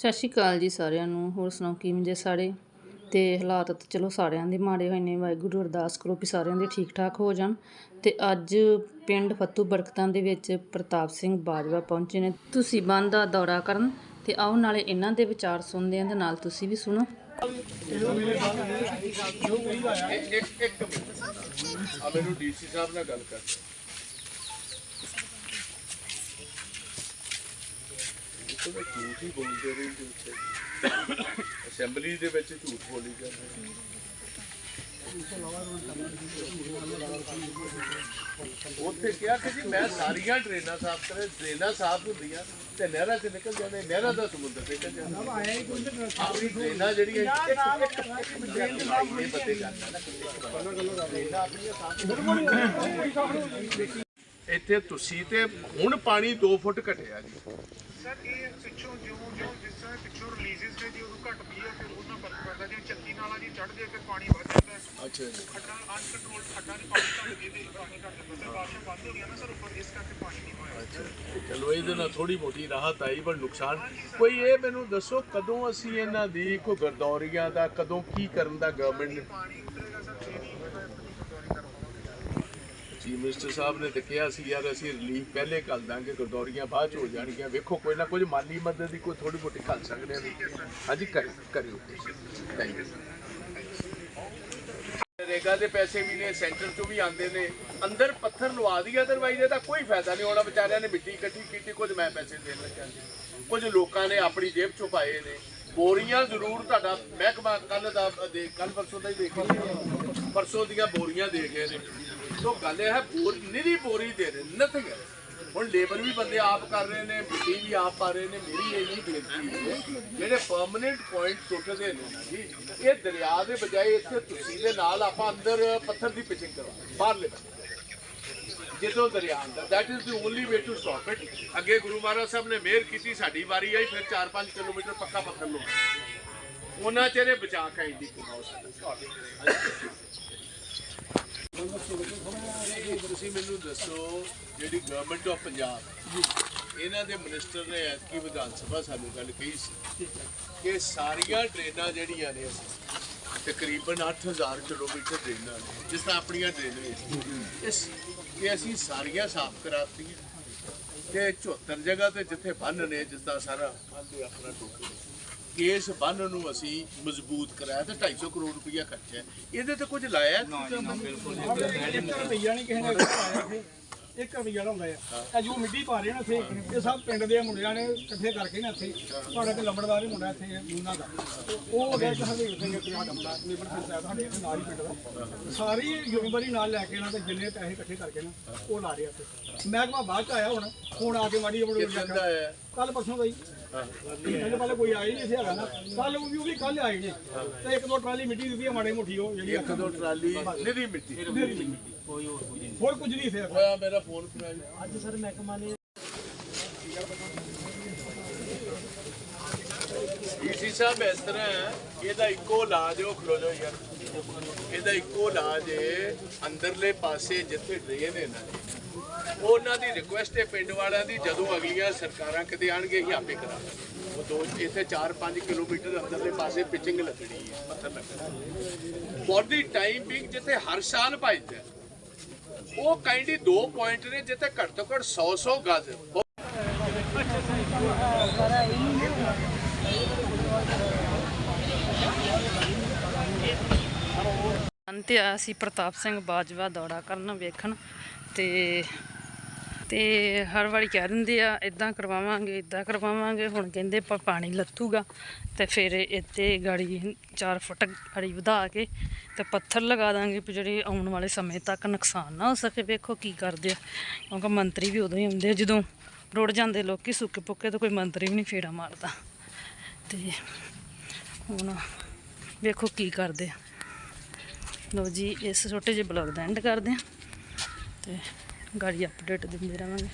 ਸਤਿ ਸ਼੍ਰੀ ਅਕਾਲ ਜੀ ਸਾਰਿਆਂ ਨੂੰ, ਹੋਰ ਸੁਣਾਓ ਕਿਵੇਂ ਜੇ ਸਾਰੇ? ਤੇ ਹਾਲਾਤ ਤਾਂ ਚਲੋ ਸਾਰਿਆਂ ਦੇ ਮਾੜੇ ਹੋਏ ਨੇ, ਵਾਹਿਗੁਰੂ ਅਰਦਾਸ ਕਰੋ ਕਿ ਸਾਰਿਆਂ ਦੇ ਠੀਕ ਠਾਕ ਹੋ ਜਾਣ। ਤੇ ਅੱਜ ਪਿੰਡ ਫੱਤੂ ਬਰਕਤਾਂ ਦੇ ਵਿੱਚ ਪ੍ਰਤਾਪ ਸਿੰਘ ਬਾਜਵਾ ਪਹੁੰਚੇ ਨੇ। ਤੁਸੀਂ ਬੰਦ ਦਾ ਦੌਰਾ ਕਰਨ ਤੇ ਆਓ, ਨਾਲੇ ਇਹਨਾਂ ਦੇ ਵਿਚਾਰ ਸੁਣਦੇ ਆਂ ਤੇ ਨਾਲ ਤੁਸੀਂ ਵੀ ਸੁਣੋ। ਮੈਨੂੰ ਡੀਸੀ ਸਾਹਿਬ ਨਾਲ ਗੱਲ ਕਰ ਇਹ ਤਾਂ ਝੂਠ ਹੀ ਬੋਲਦੇ ਰਹੇ ਉੱਥੇ ਅਸੈਂਬਲੀ ਦੇ ਵਿੱਚ ਝੂਠ ਬੋਲੀ ਜਾਂਦੇ ਉੱਥੇ ਕਿਹਾ ਕਿ ਜੀ, ਮੈਂ ਸਾਰੀਆਂ ਡਰੇਨਾਂ ਸਾਫ਼ ਕਰੇ ਡਰੇਨਾਂ ਸਾਫ਼ ਹੁੰਦੀਆਂ, ਤੇ ਨਹਿਰਾਂ 'ਚ ਨਿਕਲ ਜਾਂਦੇ, ਨਹਿਰਾਂ ਦਾ ਸਮੁੰਦਰ ਨਿਕਲ ਜਾਂਦਾ। ਆਪਣੀ ਡਰੇਨਾਂ ਜਿਹੜੀਆਂ ਇਹ ਬੰਦੇ ਜਾਂਦਾ ਇੱਥੇ ਤੁਸੀਂ ਤੇ ਹੁਣ ਪਾਣੀ 2 ਫੁੱਟ ਘਟਿਆ ਜੀ। ਸਰ ਇਹ ਪਿੱਛੋਂ ਜਿਉਂ ਜਿਉਂ ਜਿਸ ਤਰ੍ਹਾਂ ਪਿੱਛੋਂ ਰਿਲੀਜ਼ਸ ਨੇ ਜੀ ਉਦੋਂ ਘਟਦੀ ਹੈ ਫਿਰ ਉਹਨਾਂ ਫ਼ਰਕ ਪੈਂਦਾ। ਜੇ ਚੱਕੀ ਨਾਲਾ ਜੀ ਚੜ੍ਹਦੇ ਫਿਰ ਪਾਣੀ ਵੱਧ ਜਾਂਦਾ ਅੱਛਾ ਜੀ। ਖੱਡਾਂ ਅਨਕੰਟਰੋਲ ਖੱਡਾਂ ਦੇ ਪਾਣੀ ਘੱਟ ਗਏ ਤੇ ਪਾਣੀ ਘੱਟ ਜਾਂਦਾ। ਸਰ ਬਾਰਿਸ਼ਾਂ ਬੰਦ ਹੋ ਗਈਆਂ ਨਾ ਸਰ ਉੱਪਰ ਇਸ ਕਰਕੇ ਪਾਣੀ ਨਹੀਂ ਹੋਇਆ। ਚਲੋ ਇਹਦੇ ਨਾਲ ਥੋੜੀ ਮੋਟੀ ਰਾਹਤ ਆਈ ਪਰ ਨੁਕਸਾਨ ਕੋਈ ਇਹ ਮੈਨੂੰ ਦੱਸੋ ਕਦੋਂ ਅਸੀਂ ਇਹਨਾਂ ਦੀ ਕੋਈ ਗਰਦੌਰੀਆਂ ਦਾ ਕਦੋਂ ਕੀ ਕਰਨ ਦਾ ਗਵਰਨਮੈਂਟ ਨੇ ਪਾਣੀ ਉਤਰੇਗਾ ਸਰ ਫੇਰ ਹੀ ਹੋਏਗਾ ਆਪਣੀ ਗੁਰਦੁਆਰੇ ਕਰਵਾਵਾਂਗੇ ਚੀਫ ਮਿਨਿਸਟਰ ਸਾਹਿਬ ਨੇ ਤਾਂ ਕਿਹਾ ਸੀ ਯਾਰ ਅਸੀਂ ਰਿਲੀਫ ਪਹਿਲੇ ਕਰ ਦਾਂਗੇ ਗਰਦੌਰੀਆਂ ਬਾਅਦ ਚ ਹੋ ਜਾਣਗੀਆਂ। ਵੇਖੋ ਕੋਈ ਨਾ ਕੁਝ ਮਾਲੀ ਮਦਦ ਦੀ ਕੋਈ ਥੋੜੀ ਮੋਟੀ ਕਰ ਸਕਦੇ ਹਾਂ। ਹਾਂਜੀ ਕਰਿਓ। ਕਰਿਓ ਥੈਂਕ ਯੂ ਰੇਗਾ ਦੇ ਪੈਸੇ ਵੀ ਨੇ ਸੈਂਟਰ ਤੋਂ ਵੀ ਆਉਂਦੇ ਨੇ। ਅੰਦਰ ਪੱਥਰ ਲਵਾ ਦਈਏ ਅਦਰਵਾਈਜ਼ ਇਹਦਾ ਕੋਈ ਫਾਇਦਾ ਨਹੀਂ ਹੋਣਾ। ਵਿਚਾਰਿਆਂ ਨੇ ਮਿੱਟੀ ਇਕੱਠੀ ਕੀਤੀ ਕੁਝ ਮੈਂ ਪੈਸੇ ਦੇਣ ਲੱਗਾ ਕੁਝ ਲੋਕਾਂ ਨੇ ਆਪਣੀ ਜੇਬ ਚੋਂ ਪਾਏ ਨੇ। ਬੋਰੀਆਂ ਜ਼ਰੂਰ ਤੁਹਾਡਾ ਮਹਿਕਮਾ ਕੱਲ ਦਾ ਦੇ ਕੱਲ ਪਰਸੋਂ ਦਾ ਹੀ ਦੇਖ। ਪਰਸੋਂ ਦੀਆਂ ਬੋਰੀਆਂ ਦੇ ਗਏ ਨੇ। ਸੋ ਗੱਲ ਇਹ ਹੈ, ਬੋਰ ਨਿਰੀ ਬੋਰੀ ਦੇ ਰਹੇ ਨਥਿੰਗ ਹੁਣ ਲੇਬਰ ਵੀ ਬੰਦੇ ਆਪ ਕਰ ਰਹੇ ਨੇ ਮਿੱਟੀ ਵੀ ਆਪ ਪਾ ਰਹੇ ਨੇ, ਮੇਰੀ ਇਹ ਨਹੀਂ ਬੇਨਤੀ ਹੈ ਜਿਹੜੇ ਪਰਮਨੈਂਟ ਪੁਆਇੰਟ ਟੁੱਟਦੇ ਨੇ ਨਾ ਜੀ, ਇਹ ਦਰਿਆ ਦੇ ਬਜਾਏ ਇੱਥੇ ਤੁਸੀਂ ਦੇ ਨਾਲ ਆਪਾਂ ਅੰਦਰ ਪੱਥਰ ਦੀ ਪਿਚਿੰਗ ਕਰਵਾ ਬਾਹਰਲੇ ਪਾਸੇ। ਜਦੋਂ ਦਰਿਆ ਆਉਂਦਾ that is the only way to stop it ਅੱਗੇ ਗੁਰੂ ਮਹਾਰਾਜ ਸਾਹਿਬ ਨੇ ਮਿਹਰ ਕੀਤੀ, ਸਾਡੀ ਵਾਰੀ ਆਈ, ਫਿਰ 4-5 ਕਿਲੋਮੀਟਰ ਪੱਕਾ ਪੱਥਰ ਲੋ ਉਹਨਾਂ ਚਿਹਰੇ ਬਚਾ ਕੇ ਇੰਡੀ ਕਮਾਓ ਤੁਸੀਂ ਮੈਨੂੰ ਦੱਸੋ, ਜਿਹੜੀ ਗਵਰਨਮੈਂਟ ਆਫ ਪੰਜਾਬ, ਇਹਨਾਂ ਦੇ ਮਿਨਿਸਟਰ ਨੇ ਐਤਕੀ ਵਿਧਾਨ ਸਭਾ ਸਾਨੂੰ ਗੱਲ ਕਹੀ ਸੀ ਕਿ ਸਾਰੀਆਂ ਟ੍ਰੇਨਾਂ ਜਿਹੜੀਆਂ ਨੇ, ਤਕਰੀਬਨ 8000 ਕਿਲੋਮੀਟਰ ਟ੍ਰੇਨਾਂ ਨੇ, ਜਿਸ ਤਰ੍ਹਾਂ ਆਪਣੀਆਂ ਟ੍ਰੇਨਾਂ ਇਸ ਇਹ ਅਸੀਂ ਸਾਰੀਆਂ ਸਾਫ਼ ਕਰਾਤੀਆਂ, ਤੇ 74 ਜਗ੍ਹਾ ਤੇ ਜਿੱਥੇ ਬੰਨ ਨੇ, ਜਿਸ ਦਾ ਸਾਰਾ ਬੰਨ ਆਪਣਾ ਟੋਟਲ ਕੇਸ ਬੰਨ ਨੂੰ ਅਸੀਂ ਮਜ਼ਬੂਤ ਕਰਾਇਆ ਤੇ 250 ਕਰੋੜ ਰੁਪਇਆ ਖਰਚਿਆ ਇਹਦੇ ਤੇ ਕੁਝ ਲਾਇਆ ਇੱਕ ਰੁਪਈਆ ਨਹੀਂ ਕਿਸੇ ਨੇ ਪਾਇਆ ਇੱਥੇ। ਇੱਕ ਰੁਪਈਆ ਦਾ ਹੁੰਦਾ ਆ ਇਹ ਜੋ ਮਿੱਟੀ ਪਾ ਰਹੇ ਨੇ ਇੱਥੇ ਇਹ ਸਭ ਪਿੰਡ ਦੇ ਮੁੰਡਿਆਂ ਨੇ ਇਕੱਠੇ ਕਰਕੇ ਨਾ ਇੱਥੇ। ਤੁਹਾਡਾ ਤੇ ਲੰਬੜਦਾਰ ਹੀ ਮੁੰਡਾ ਇੱਥੇ ਮੂਨਾ ਦਾ। ਉਹ ਗਿਆ ਕਿ ਹਰਵੀਰ ਸਿੰਘ ਪਿਆ ਡੰਬਾ ਲੇਬਰ ਪੰਚਾਇਤ ਸਾਡੇ ਇੱਥੇ ਨਾਲ ਹੀ ਪਿੰਡ ਦਾ। ਸਾਰੀ ਜ਼ਿੰਮੇਵਾਰੀ ਨਾਲ ਲੈ ਕੇ ਨਾ ਤੇ ਜਿੰਨੇ ਪੈਸੇ ਇਕੱਠੇ ਕਰਕੇ ਨਾ ਉਹ ਲਾ ਰਹੇ ਇੱਥੇ। ਮਹਿਕਮਾ ਬਾਅਦ ਚ ਆਇਆ ਹੁਣ। ਹੁਣ ਆ ਕੇ ਮਾੜੀ ਹੈ ਕੱਲ ਪਰਸੋਂ ਦਾ ਹੀ ਪਹਿਲੇ ਪਹਿਲੇ ਕੋਈ ਆਇਆ ਹੀ ਨਹੀਂ ਸੀ ਹੈਗਾ ਨਾ। ਕੱਲ ਉਹ ਵੀ ਉਹ ਵੀ ਕੱਲ ਆਏ ਨੇ। ਤੇ ਇੱਕ ਦੋ ਟਰਾਲੀ ਮਿੱਟੀ ਦਿੱਤੀ ਆ ਮਾੜੀ ਮੋਟੀ ਉਹ ਜਿਹੜੀ ਇੱਕ ਦੋ ਟਰਾਲੀ ਨਿਰੀ ਮਿੱਟੀ। ਹੋਰ ਕੁਝ ਨਹੀਂ ਸੀ ਹੋਇਆ ਮੇਰਾ ਫੋਨ ਅੱਜ ਸਰ ਮਹਿਕਮਾ ਨੇ ਡੀਸੀ ਸਾਹਿਬ ਇਸ ਤਰ੍ਹਾਂ ਹੈ ਇਹਦਾ ਇੱਕੋ ਇਲਾਜ ਹੈ, ਉਹ ਖਲੋ ਜਾਓ ਯਾਰ। ਇਹਦਾ ਇੱਕੋ ਇਲਾਜ ਹੈ ਅੰਦਰਲੇ ਪਾਸੇ ਜਿੱਥੇ ਡਰੇਨ ਹੈ ਨਾ ਉਹਨਾਂ ਦੀ ਰਿਕੁਐਸਟ ਹੈ ਪਿੰਡ ਵਾਲਿਆਂ ਦੀ ਜਦੋਂ ਅਗਲੀਆਂ ਸਰਕਾਰਾਂ ਕਿਤੇ ਆਣਗੇ ਹੀ ਆਪੇ ਕਰਾ ਉਹ ਦੋ ਇੱਥੇ 4-5 ਕਿਲੋਮੀਟਰ ਅੰਦਰਲੇ ਪਾਸੇ ਪਿਚਿੰਗ ਲੱਗਣੀ ਹੈ ਪੱਥਰ ਲੱਗਣਾ ਫॉर ਦੀ ਟਾਈਮ ਬਿੰਗ ਜਿੱਥੇ ਹਰ ਸਾਲ ਭਜਦਾ ਉਹ ਕਾਈਂਡਲੀ ਦੋ ਪੁਆਇੰਟ ਨੇ, ਜਿੱਥੇ ਘੱਟ ਤੋਂ ਘੱਟ 100-100 ਗਜ਼ ਅੰਤ ਅਸੀਂ ਪ੍ਰਤਾਪ ਸਿੰਘ ਬਾਜਵਾ ਦੌੜਾ ਕਰਨ ਵੇਖਣ। ਤੇ ਤੇ ਹਰ ਵਾਰੀ ਕਹਿ ਦਿੰਦੇ ਆ ਇਦਾਂ ਕਰਵਾਵਾਂਗੇ ਇਦਾਂ ਕਰਵਾਵਾਂਗੇ। ਹੁਣ ਕਹਿੰਦੇ ਪ- ਪਾਣੀ ਲੱਥੂਗਾ ਤੇ ਫਿਰ ਇੱਥੇ ਗਾੜੀ 4 ਫੁੱਟ ਗਾੜੀ ਵਧਾ ਕੇ ਤੇ ਪੱਥਰ ਲਗਾ ਦਾਂਗੇ ਵੀ ਜਿਹੜੇ ਆਉਣ ਵਾਲੇ ਸਮੇਂ ਤੱਕ ਨੁਕਸਾਨ ਨਾ ਹੋ ਸਕੇ। ਵੇਖੋ ਕੀ ਕਰਦੇ ਆ, ਕਿਉਂਕਿ ਮੰਤਰੀ ਵੀ ਉਦੋਂ ਹੀ ਆਉਂਦੇ ਆ, ਜਦੋਂ ਰੁੜ ਜਾਂਦੇ ਲੋਕੀ ਸੁੱਕੇ ਪੁੱਕੇ ਤਾਂ ਕੋਈ ਮੰਤਰੀ ਵੀ ਨਹੀਂ ਫੇੜਾ ਮਾਰਦਾ। ਤੇ ਹੁਣ ਵੇਖੋ ਕੀ ਕਰਦੇ ਆ। ਲਓ ਜੀ, ਇਸ ਛੋਟੇ ਜਿਹੇ ਬਲੌਗ ਦਾ ਐਂਡ ਕਰਦੇ ਹਾਂ ਤੇ ਗਾੜੀ ਅਪਡੇਟ ਦਿੰਦੇ ਰਹਾਂਗੇ